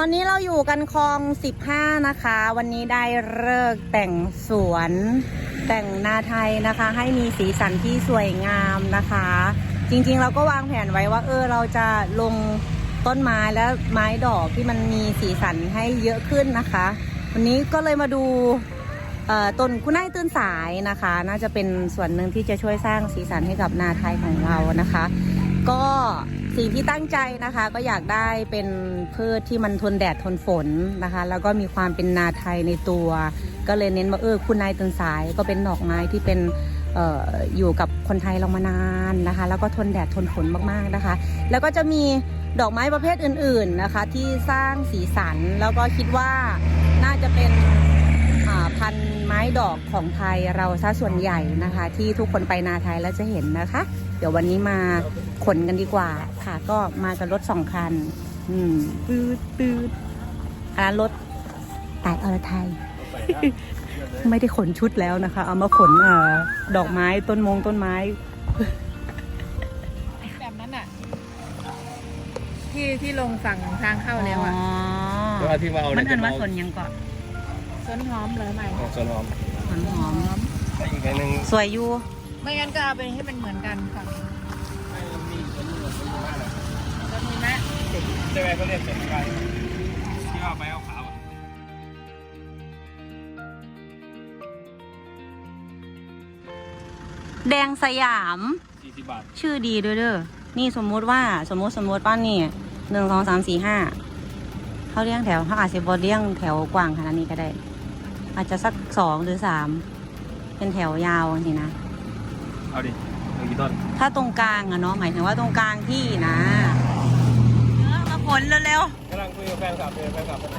อนนี้เราอยู่กันคลอง 15 นะคะ วันนี้ได้เลิกแต่งสวน แต่งนาไทยนะคะ ให้มีสีสันที่สวยงามนะคะ จริงๆ เราก็วางแผนไว้ว่าเออเราจะลงต้นไม้และไม้ดอกที่มันมีสีสันให้เยอะขึ้นนะคะ วันนี้ก็เลยมาดูต้นคุณนายตื่นสายนะคะ น่าจะเป็นส่วนหนึ่งที่จะช่วยสร้างสีสันให้กับนาไทยของเรานะคะ ก็ สิ่งที่ตั้งใจนะคะก็อยากได้เป็นพืชที่มันทนแดดทนฝนนะคะ แล้วก็มีความเป็นนาไทยในตัว ก็เลยเน้นว่าเออคุณนายตื่นสายก็เป็นดอกไม้ที่เป็นอออยู่กับคนไทยเรามานานนะคะ แล้วก็ทนแดดทนฝนมากๆนะคะ แล้วก็จะมีดอกไม้ประเภทอื่น ๆนะคะ ที่สร้างสีสันแล้วก็คิดว่าน่าจะเป็น พันธุ์ไม้ดอกของไทยเราซะส่วนใหญ่นะคะ ที่ทุกคนไปนาไทยแล้วจะเห็นนะคะ เดี๋ยววันนี้มาขนกันดีกว่า ค่ะ ก็มากับรถสองคัน อืมตืดตืดอันนั้นรถตายอรไทย ไม่ได้ขนชุดแล้วนะคะ เอามาขนเอ่อดอกไม้ต้นมงต้นไม้ แบบนั้นอะ ที่ที่ลงฝั่งทางเข้าแล้วอะแล้วาที่มาเอามันเนี่ยเอินว่าจะสนยังก่อน สวนหอมเหรอไหมเอาส่วนหอมสนหอมแล้วอีกอันหนึ่งสวยอยู่ ไม่งั้นก็เอาไปให้มันเหมือนกันฝั่งนี้สวนมีไหมใช่ไหมเขาเรียกส่วนไก่ที่ว่าไปเอาขาวอะแดงสยามสี่สิบบาท ชื่อดีด้วยเด้อ นี่สมมุติว่าสมมติสมมติว่านี่หนึ่งสองสามสี่ห้าเขาเรียงแถวเขาอาจจะบอเรียงแถวกว้างขนาดนี้ก็ได้ อาจจะสักสองหรือสามเป็นแถวยาวสินะ เอาดิเอากี่ต้น ถ้าตรงกลางอะเนาะหมายถึงว่าตรงกลางที่นะเออมาผลเร็วกำลังคุยกับแฟนคลับเลยแฟนคลับคนไหน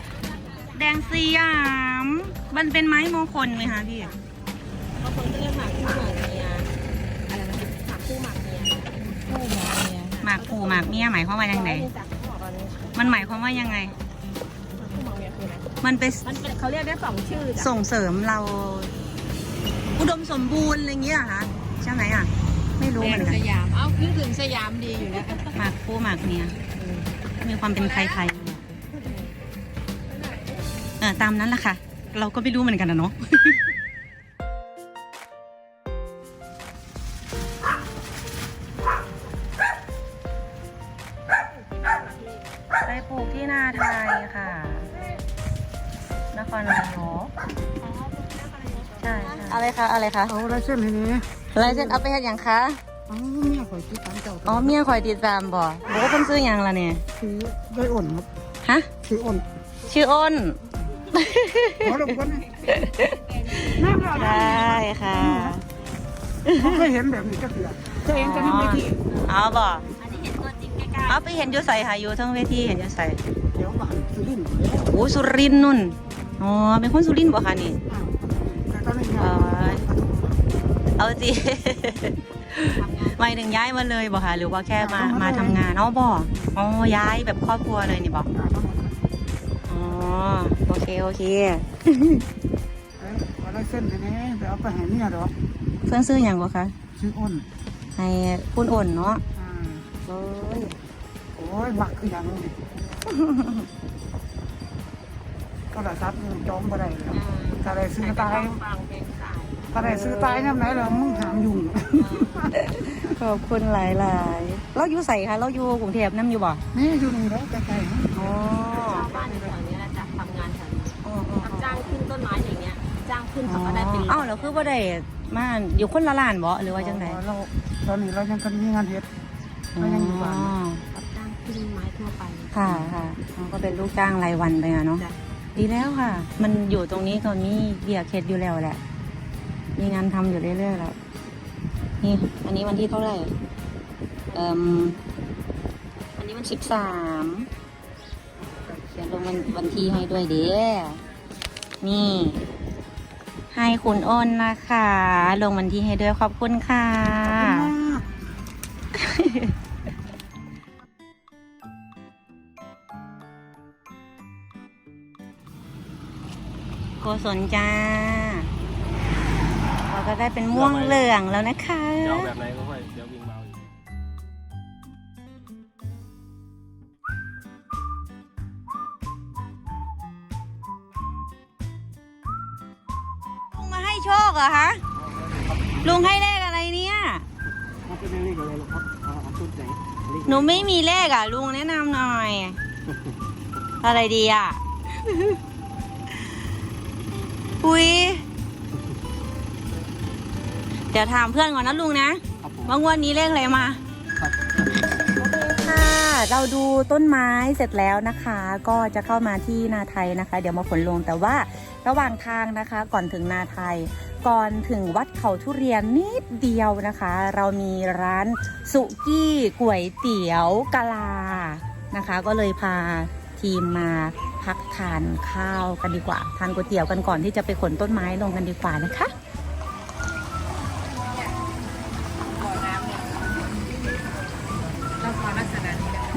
ๆ แดงสยาม มันเป็นไม้มงคลไหมคะพี่ บางคนก็เรียกหมากคู่หมากเมียอะไรนะหมากคู่หมากเมียคู่หมากเมียหมากผูหมากเมียหมายความว่ายังไง มันหมายความว่ายังไงคู่หมากเมียคืออะไรมันเป็นมันเป็นเขาเรียกได้สองชื่อจ้ะส่งเสริมเรา อุดมสมบูรณ์อะไรอย่างเงี้ยเหรอคะใช่ไหมอะ ไม่รู้แดเหมืงอนกัสนยาม เอ้านึกถึงสยามดีอยู่แล้วหมากคู่หมากเมียมีความเป็นไทยๆอยู่เออตามนั้นแหละค่ะ เราก็ไม่รู้เหมือนกันนะเนาะ อะไรคะอะไรคะเอาลายเส้นให้นี่ลายเส้นเอาไปเฮ็ดหยังคะเอาเมียข่อยที่ตามเจ้าอ๋อเมียคอยติดตามบ่บอกว่าเพิ่นซื้อหยังล่ะเนี่ยคือได้อ่อนครับฮะคืออ่อนชื่ออ้นขอรบกวนนะน้ำเราได้ค่ะเขาเคยเห็นแบบนี้ก็คือตัวเองจะนั่งไปที่เอาบ่เอาไปเห็นอยู่ใส่ค่ะอยู่ทั้งเวทีเห็นอยู่ใส่เดี๋ยวบ้านสุรินทร์โอ้สุรินทร์นุ่นอ๋อเป็นคนสุรินทร์บ่คะนี่อ้าว เอาสิหมายถึงย้ายมาเลยบ่คะหรือว่าแค่มามาทำงานอ๋อบ่อ๋อย้ายแบบครอบครัวเลยนี่บ่อ๋อโอเคโอเคเอาลายเส้นให้นี่ไปเอาไปให้เมียดอกเพื่อนซื้ออย่างบ่คะชื่ออ่อนให้คุณอ่นเนาะอ่าโอ้ยโอ้ยมักคืออย่างนี้ก็ละซับจอมบ่ได้แล้วถ้าได้ซื้อตาย ฟังเพลงสายถ้าได้ซื้อตายน้ำไหนแล้วมึงหามยุ่งขอบคุณหลายๆเราอยู่ใส่คะเราอยู่กรุงเทพน้ำอยู่บ่นี่อยู่นี่แล้วใกล้ๆอ๋อชาวบ้านในแถวนี้แหละจะทำงานแถวนี้อ๋ออ๋อรับจ้างขึ้นต้นไม้อย่างเงี้ย จ้างขึ้นเขาก็ได้เป็นอ้าวแล้วคือบ่ได้มาอยู่คนละล้านบ่หรือว่าจังไดเราตอนนี้เรายังกันมีงานเฮ็ด เรายังอยู่บ้านรับจ้างขึ้นไม้ทั่วไปค่ะค่ะมันก็เป็นลูกจ้างรายวันไปอะเนาะ จ้ะดีแล้วค่ะ มันอยู่ตรงนี้ตอนนี้เบียร์เคสอยู่แล้วแหละ มีงานทำอยู่เรื่อยๆแล้ว นี่ อันนี้วันที่เท่าไหร่ เอ่มอันนี้มันสิบสามเขียนลงวันวันที่ให้ด้วยเด้นี่ ให้คุณอ้นนะคะ ลงวันที่ให้ด้วยขอบคุณค่ะขอบคุณมากโกศลจ้า ได้เป็นม่วงเหลืองแล้วนะคะจะเอาแบบไหนก็ค่เดี๋ยววิ่งมาลุงมาให้โชคเหรอฮะลุงให้เลขอะไรเนี่ยหนูไม่มีเลขอะ ลุงแนะนำหน่อย อะไรดีอะ อุ้ย เดี๋ยวถามเพื่อนก่อนนะลุงนะครับผมว่างวดนี้เลขอะไรมาครับค่ะ เราดูต้นไม้เสร็จแล้วนะคะ ก็จะเข้ามาที่นาไทยนะคะ เดี๋ยวมาขนลงแต่ว่าระหว่างทางนะคะก่อนถึงนาไทย ก่อนถึงวัดเขาทุเรียนนิดเดียวนะคะ เรามีร้านสุกี้ก๋วยเตี๋ยวกะลานะคะ ก็เลยพาทีมมาพักทานข้าวกันดีกว่า ทานก๋วยเตี๋ยวกันก่อนที่จะไปขนต้นไม้ลงกันดีกว่านะคะ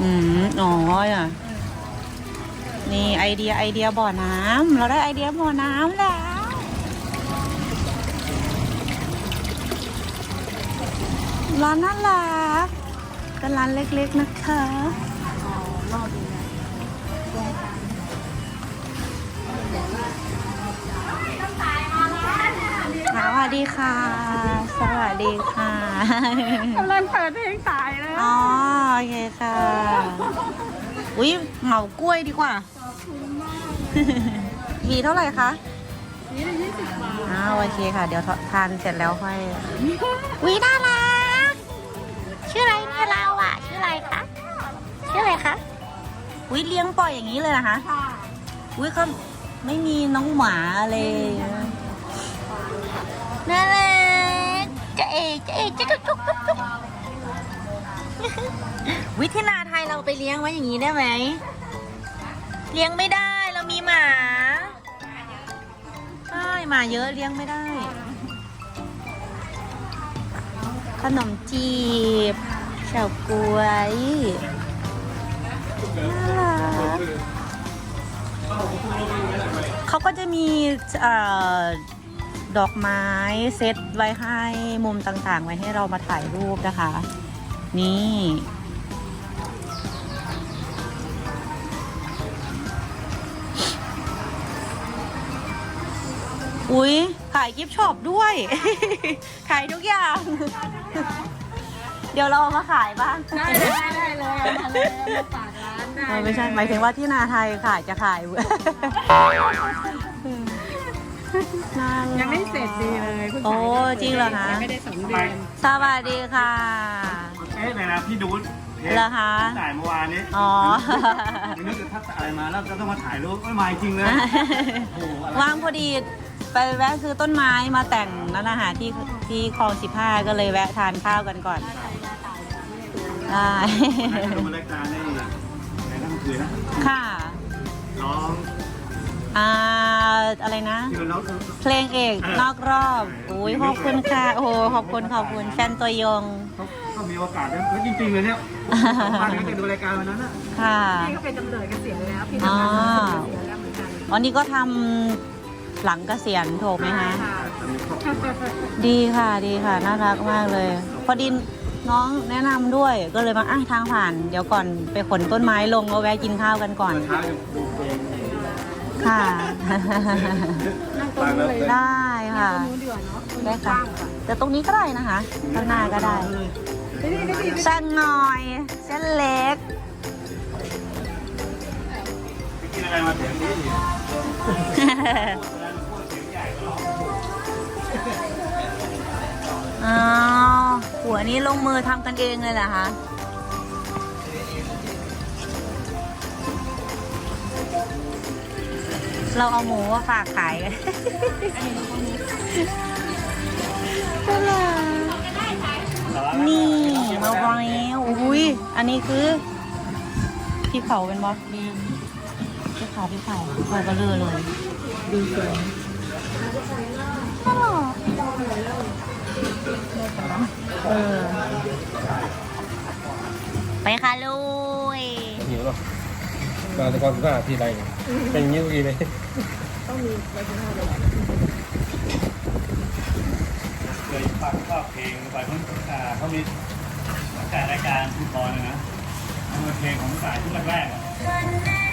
อืมอ๋ออะนี่ไอเดียไอเดียบ่อน้ำเราได้ไอเดียบ่อน้ำแล้ว ร้านน่ารักเป็นร้านเล็กๆนะคะสวัสดีค่ะ สวัสดีค่ะกำลังเปิดเพลงตาย อ๋อโอเคค่ะ อุ้ยเหมากล้วยดีกว่ามีเท่าไหร่คะนี่ละยี่สิบบาทอ้าวโอเคค่ะ เดี๋ยวทานเสร็จแล้วค่อยวิน่ารัก ชื่ออะไรเนี่ยเราอะ ชื่ออะไรคะ ชื่ออะไรคะวิเลี้ยงปล่อยอย่างนี้เลยนะคะค่ะวิเขาไม่มีน้องหมาเลยน่ารักจะเอกจะเอกจะจุกจุกจุกจุก วิทนาไทยเราไปเลี้ยงไว้อย่างนี้ได้ไหม เลี้ยงไม่ได้เรามีหมาใช่หมาเยอะเลี้ยงไม่ได้ ขนมจีบเฉาก๊วยเขาก็จะมีดอกไม้เซตไว้ให้มุมต่างๆ ไว้ให้เรามาถ่ายรูปนะคะ นี่ อุ๊ยขายกิฟต์ช็อปด้วย ขายทุกอย่าง เดี๋ยวเราเอามาขายบ้างได้เลยได้เลยเอามาเลยเอามาฝากร้านได้เออไม่ใช่ หมายถึงว่าที่นาไทยขายจะขายน่ารัก ยังไม่เสร็จดีเลยเพิ่งโอ้ขายได้จริงเหรอคะ ยังไม่ได้สองเดือน สวัสดีค่ะ เอ๊ะไหนนะพี่ดูดเหรอคะถ่ายเมื่อวานนี้อ๋อนึกถึงทักษะอะไรมาแล้วก็ต้องมาถ่ายรูปไม่มาจริงเลยโอ้โหอะไรว่างพอดีไปแวะซื้อต้นไม้มาแต่งนั่นนะคะที่ที่คลองสิบห้าก็เลยแวะทานข้าวกันก่อนได้นั่นดูรายการในในนั่งคืนนะค่ะร้องอ่าอะไรนะที่เราร้อง เพลงเอกนอกรอบโอ้ยขอบคุณค่ะ โอ้โหขอบคุณขอบคุณแฟนตัวยง เขา เขามีโอกาสได้แล้วจริงๆเลยเนี่ยมาถึงจะดูรายการวันนั้นน่ะค่ะ พี่ก็เป็นตำรวจเกษียณแล้วพี่อ๋อทำงานเกษียณแล้วเหมือนกันวันนี้ก็ทำหลังเกษียณถูกไหมคะ ค่ะดีค่ะดีค่ะ น่ารักมากเลย พอดีน้องแนะนำด้วยก็เลยมาอะทางผ่าน เดี๋ยวก่อนไปขนต้นไม้ลงก็แวะกินข้าวกันก่อน เช้าจะดูเพลงค่ะ นั่งตรงนู้นเลยได้ค่ะนู้นดีกว่าเนาะได้ค่ะแต่ตรงนี้ก็ได้นะคะข้างหน้าก็ได้นี่นี่นี่ เส้นหน่อย เส้นเล็กไปกินอะไรมาเสียงนี้อีกอ๋อหัวนี้ลงมือทำกันเองเลยเหรอคะเราเอาหมูมาฝากขายกัน นี่มาไว้อุ้ยอันนี้คือพี่เผาเป็นบอสมีพี่เผาพี่เผาเผาก็เลือเลยดูสวยเออไปค่ะลุยหิวหรอมาแต่ก่อนสิบห้าทีไรเนี่ยเป็นอย่างนี้ทุกทีเลยเคยฟังชอบเพลงไปเพิ่งอ่าเขามีแต่รายการคุณตอนนะมันเป็นเพลงของสายชุดแรกๆอะ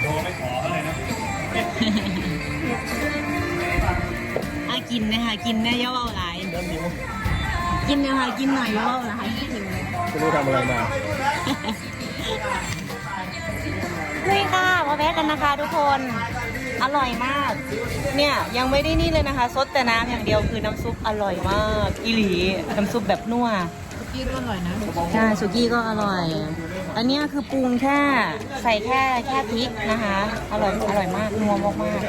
โทรไปขอเขาเลยนะโอกินนะคะกินเนี่ยเย่าเอาหลายเริ่มหิวกินเนี่ยค่ะกินหน่อยเย่าเอาหลายไม่รู้ทำอะไรมานี่ค่ะมาแวะกันนะคะทุกคน อร่อยมาก เนี่ยยังไม่ได้นี่เลยนะคะซดแต่น้ำอย่างเดียวคือน้ำซุปอร่อยมากอีหลีน้ำซุปแบบนัวกี้ก็อร่อยนะใช่สุกี้ก็อร่อย อันเนี้ยคือปรุงแค่ใส่แค่แค่พริกนะคะ อร่อยอร่อยมากนัวมากมาก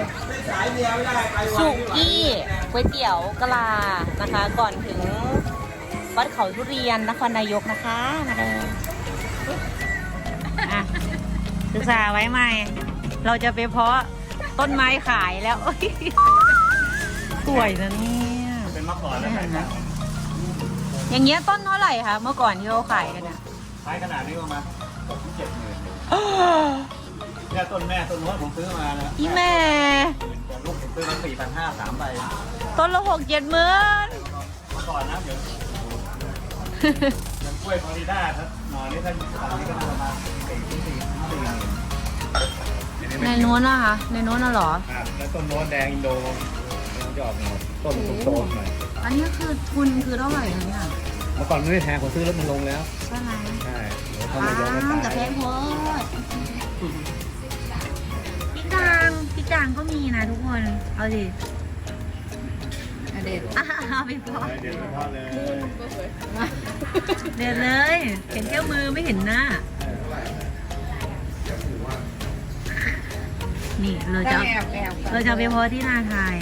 ๆสุกี้ก๋วยเตี๋ยวกะลานะคะ ก่อนถึงวัดเขาทุเรียนนครนายกนะคะมาเลยอะศึกษาไว้ใหม่เราจะไปเพาะ ต้นไม้ขายแล้วสวยนะเนี่ยเป็นมะกอกแล้วไงครับอย่างเงี้ยต้นเท่าไหร่คะเมื่อก่อนที่เราขายกันอะใช้ขนาดนี้ประมาณหกถึงเจ็ดหมื่นเนี่ยต้นแม่ต้นนู้นผมซื้อมานะอีแม่แต่ลูกผมซื้อมาสี่พันห้าสามใบต้นละหกเจ็ดหมื่นเมื่อก่อนนะเดี๋ยวมันกล้วยฟลอริดาถ้าหน่อยนี่ถ้าตอนนี้ก็ประมาณสี่สี่สี่ สี่หมื่นเดี๋ยวนี้ในไม่นู้นอะคะ ในนู้นน่ะเหรอ ครับแล้วต้นโน้นแดงอินโดมันจะออกแนวต้นโตๆหน่อยอันนี้คือทุนคือเท่าไหร่คะเนี่ยเมื่อก่อนมันไม่แพงผมซื้อแล้วมันลงแล้วใช่ไหมใช่เดี๋ยวเขาอ้าไม่ยอมให้วแต่ตายแพงโพดพริกด่างพริกด่างก็มีนะทุกคน เอาดิเด็ดอะเอาไปพอเดี๋ยวเฉพาะเลย เด็ดเลย เห็นแค่มือไม่เห็นหน้า นี่เราจะแอบแอบเราจะเอาไปพอที่นาไทย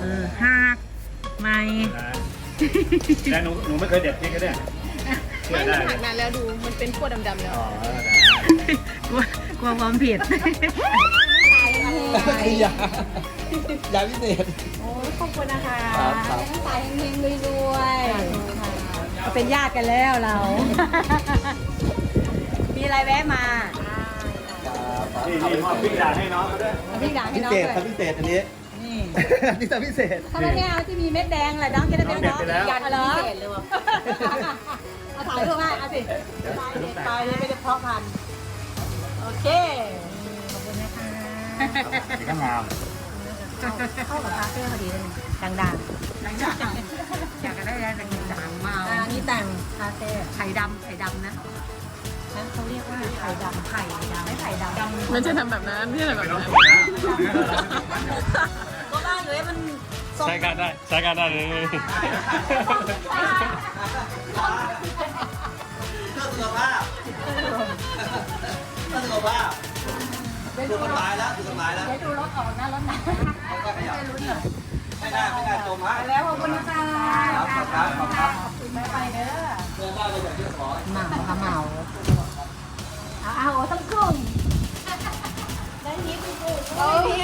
เออหักไม่แล้วหนูหนูไม่เคยเด็ดพริกก็ได้เชื่ไม่อมัได้นหักนานแล้วดูมันเป็นขั้วดำๆแล้วอ๋อกลัวกลัวความผิดยายาพิเศษโอ้ขอบคุณนะคะครับครับสายเฮงๆรวยๆเป็นญาติกันแล้วเรา มีอะไรแวะมา นี่นี่มอบพริกด่างให้น้องเขาด้วยพี่ด่างให้พิน้องเศเลษยครับพิเศษอันนี้ นี่อันนี้จะพิเศษถ้าไม่ได้เอาที่มีเม็ดแดงแหละน้องจะได้น้เป็องนเด็ดน้องไปแล้วยันพิเศษเลยวะเอาถ่ายรูปให้เอาสิตายเลยไม่ได้เพาะพันธุ์โอเคขอบคุณนะคะสีก็งามเข้ากับคาเฟ่พอดีเลยดังดังดังดังอยากจะได้ได้เป็นดังมากอันนี้แต่งคาเฟ่ไข่ดำไข่ดำนะ นั่นเขาเรียกว่าไข่ดำไข่ดำไม่ไข่ดำไม่ใช่ทำแบบนั้นไม่ใช่แบบไม่ต้อนั้งนถูกนะก็บ้านเลยมันทรงใช้การได้ใช้การได้เลยเพื่อสุขภาพเพื่อสุขภาพถูกกฎหมายแล้วถูกกฎหมายแล้วดูรถออกนะรถนะเขาก็ขยับไม่ได้ไม่ได้จมฮะแล้วขอบคุณนะคะครับขอบครับขอบครับไปเด้อเพื่อได้เลยแบบที่ขอเหมาค่ะเหมา เอาเอาทั้งกลุ่มโอ้ย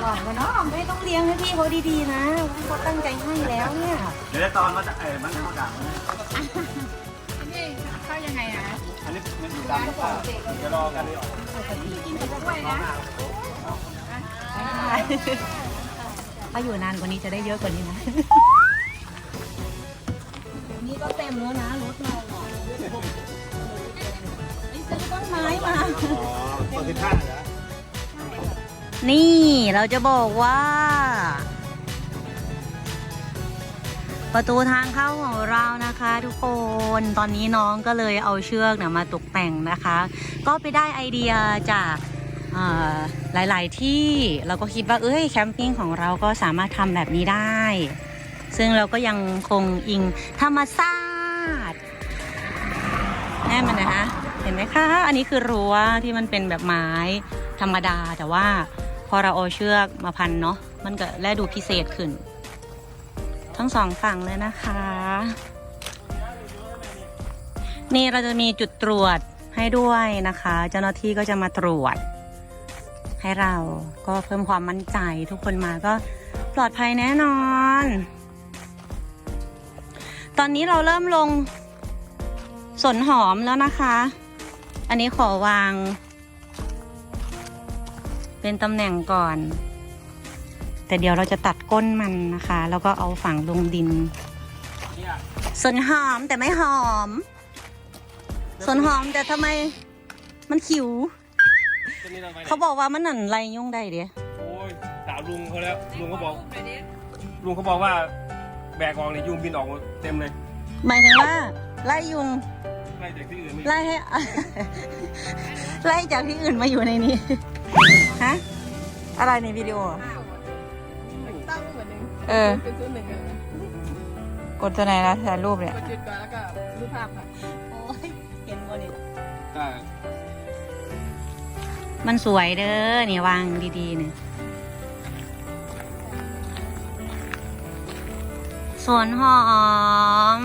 หล่อนกันเนาะไม่ต้องเลี้ยงให้พี่เขาดีๆนะเขาตั้งใจให้แล้วเนี่ยเดี๋ยวตอนมาจะเออมันเข้าด่างอันนี้เข้ายังไงอะอันนี้มันอยู่ดำหรือเปล่าเดี๋ยวรอกันเลยถ้าอยู่นานกว่านี้จะได้เยอะกว่านี้นะเดี๋ยวนี้ก็เต็มแล้วนะรถเราอะนี่ซื้อ ต้นไม้มา อ๋อต้นที่ผ้าเหรอนี่เราจะบอกว่า ประตูทางเข้าของเรานะคะทุกคนตอนนี้น้องก็เลยเอาเชือกนี่ยมาตกแต่งนะคะ ก็ไปได้ไอเดียจากเอ่อหลาย ๆ ที่เราก็คิดว่าเอ้ยแคมปิ้งของเราก็สามารถทำแบบนี้ได้ ซึ่งเราก็ยังคงอิงธรรมชาติแน่มันนะคะ ไหมคะ อันนี้คือรั้วที่มันเป็นแบบไม้ธรรมดา แต่ว่าพอเราเอาเชือกมาพันเนาะมันก็แลดูพิเศษขึ้น ทั้งสองฝั่งเลยนะคะ นี่เราจะมีจุดตรวจให้ด้วยนะคะ เจ้าหน้าที่ก็จะมาตรวจ ให้เราก็เพิ่มความมั่นใจทุกคนมาก็ปลอดภัยแน่นอน ตอนนี้เราเริ่มลงสนหอมแล้วนะคะ อันนี้ขอวาง เป็นตำแหน่งก่อน แต่เดี๋ยวเราจะตัดก้นมันนะคะ แล้วก็เอาฝังลงดินส่วนหอมแต่ไม่หอมส่วนหอมแต่ทำไมมันขิว เขาบอกว่ามันหนันไรยุ่งได้เดียโอ้ยถามลุงเขาแล้วลุงเขาบอกหน่อยดิลุงเขาบอกว่าแบกออกเนี่ยยุงบินออกเต็มเลย หมายถึงว่าไล่ยุงไล่จากที่อื่นไม่ไล่ให้ ไล่จากที่อื่นมาอยู่ในนี้ ฮะ อะไรในวิดีโอ ตั้งเหมือนหนึ่งเออ เป็นชุดหนึ่งเลยกดตัวไหนนะถ่ายรูปเนี่ย กดจุดก่อนแล้วก็รูปภาพค่ะโอ้ยเห็นบนนี่ใช่มันสวยเด้อนี่วางดีๆเนี่ยสวนหอม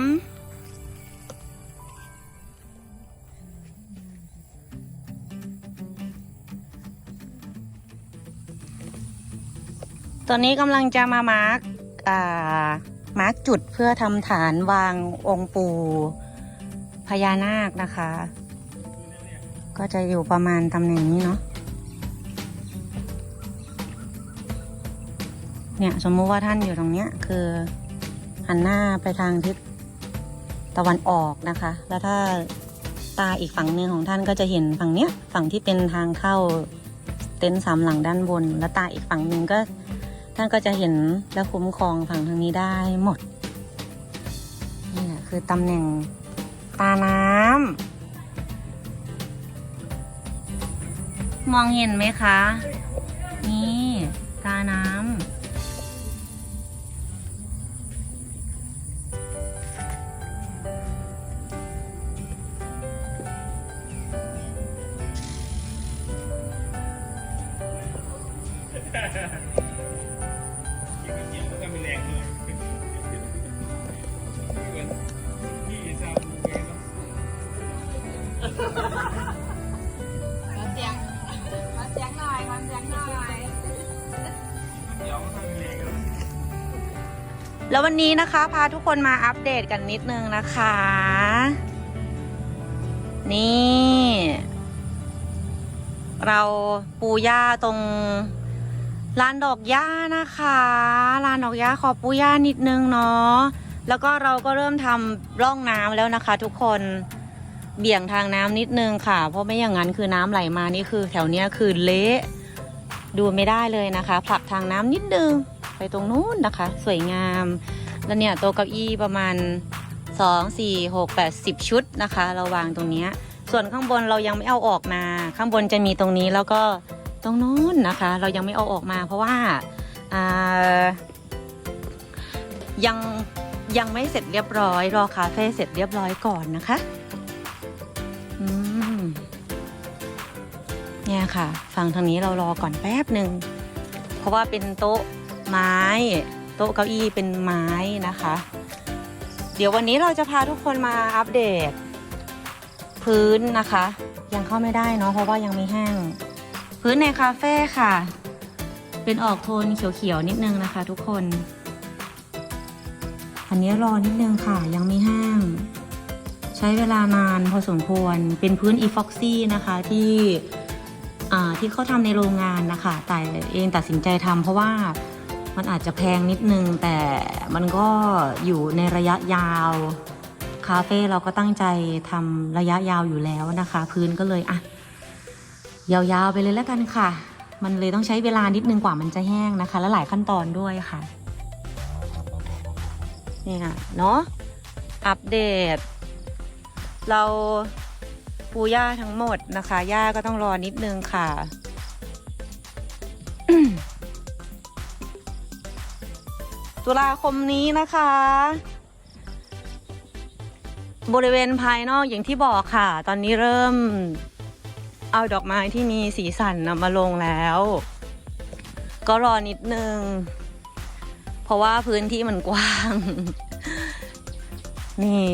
ตอนนี้กำลังจะมามาร์กมาร์กจุดเพื่อทำฐานวางองค์ปู่พญานาคนะคะ ก็จะอยู่ประมาณตำแหน่งนี้เนาะเนี่ยสมมุติว่าท่านอยู่ตรงเนี้ยคือหันหน้าไปทางทิศตะวันออกนะคะ แล้วถ้าตาอีกฝั่งหนึ่งของท่านก็จะเห็นฝั่งเนี้ยฝั่งที่เป็นทางเข้าเต็นท์สามหลังด้านบน แล้วตาอีกฝั่งหนึ่งก็ ท่านก็จะเห็นและคุ้มครองฝั่งทางนี้ได้หมด นี่คือตำแหน่งตาน้ำ มองเห็นไหมคะ นี่ ตาน้ำ แล้ววันนี้นะคะ พาทุกคนมาอัปเดตกันนิดนึงนะคะ นี่ เราปูหญ้าตรงลานดอกหญ้านะคะลานดอกหญ้าขอปูหญ้านิดนึงเนาะแล้วก็เราก็เริ่มทำร่องน้ำแล้วนะคะ ทุกคนเบี่ยงทางน้ำนิดนึงค่ะ เพราะไม่อย่างนั้นคือน้ำไหลมานี่คือ แถวเนี้ยคือเละดูไม่ได้เลยนะคะผลักทางน้ำนิดนึง ไปตรงนู้นนะคะ สวยงาม แล้วเนี่ยโต๊ะเก้าอี้ประมาณ 2 4 6 8 10 ชุดนะคะ เราวางตรงนี้ ส่วนข้างบนเรายังไม่เอาออกมา ข้างบนจะมีตรงนี้แล้วก็ตรงนู้นนะคะ เรายังไม่เอาออกมา เพราะว่ายังยังไม่เสร็จเรียบร้อย รอคาเฟ่เสร็จเรียบร้อยก่อนนะคะเนี่ยค่ะ ฝั่งทางนี้เรารอก่อนแป๊บหนึ่ง เพราะว่าเป็นโต๊ะ ไม้ โต๊ะเก้าอี้เป็นไม้นะคะ เดี๋ยววันนี้เราจะพาทุกคนมาอัปเดต พื้นนะคะ ยังเข้าไม่ได้เนาะเพราะว่ายังม่แห้ง พื้นในคาเฟ่ค่ะ เป็นออกโทนเขียวๆนิดนึงนะคะ ทุกคน อันนี้รอนิดนึงค่ะ ยังไม่แห้งใช้เวลานานพอสมควรเป็นพื้นอีฟ็อกซี่นะคะที่อ่าที่เขาทำในโรงงานนะคะแต่เองตัดสินใจทำเพราะว่า มันอาจจะแพงนิดนึง แต่มันก็อยู่ในระยะยาว คาเฟ่เราก็ตั้งใจทำระยะยาวอยู่แล้วนะคะ พื้นก็เลยอะยาวๆไปเลยแล้วกันค่ะ มันเลยต้องใช้เวลานิดนึงกว่ามันจะแห้งนะคะ และหลายขั้นตอนด้วยค่ะนี่ค่ะเนาะอัปเดต เราปูหญ้าทั้งหมดนะคะหญ้าก็ต้องรอนิดนึงค่ะ ตุลาคมนี้นะคะ บริเวณภายนอกอย่างที่บอกค่ะ ตอนนี้เริ่มเอาดอกไม้ที่มีสีสันนะมาลงแล้ว ก็รอนิดนึง เพราะว่าพื้นที่มันกว้าง นี่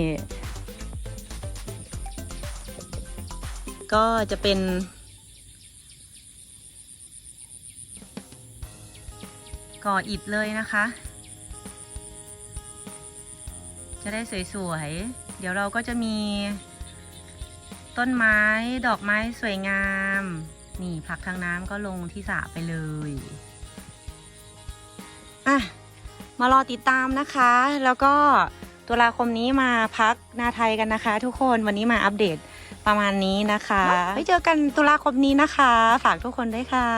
ก็จะเป็นก่ออิฐเลยนะคะ จะได้สวยๆ เดี๋ยวเราก็จะมี ต้นไม้ดอกไม้สวยงาม นี่ผลักทางน้ำก็ลงที่สระไปเลยอะมารอติดตามนะคะ แล้วก็ตุลาคมนี้มาพักนาไทยกันนะคะ ทุกคนวันนี้มาอัปเดตประมาณนี้นะคะไว้เจอกันตุลาคมนี้นะคะ ฝากทุกคนด้วยค่ะ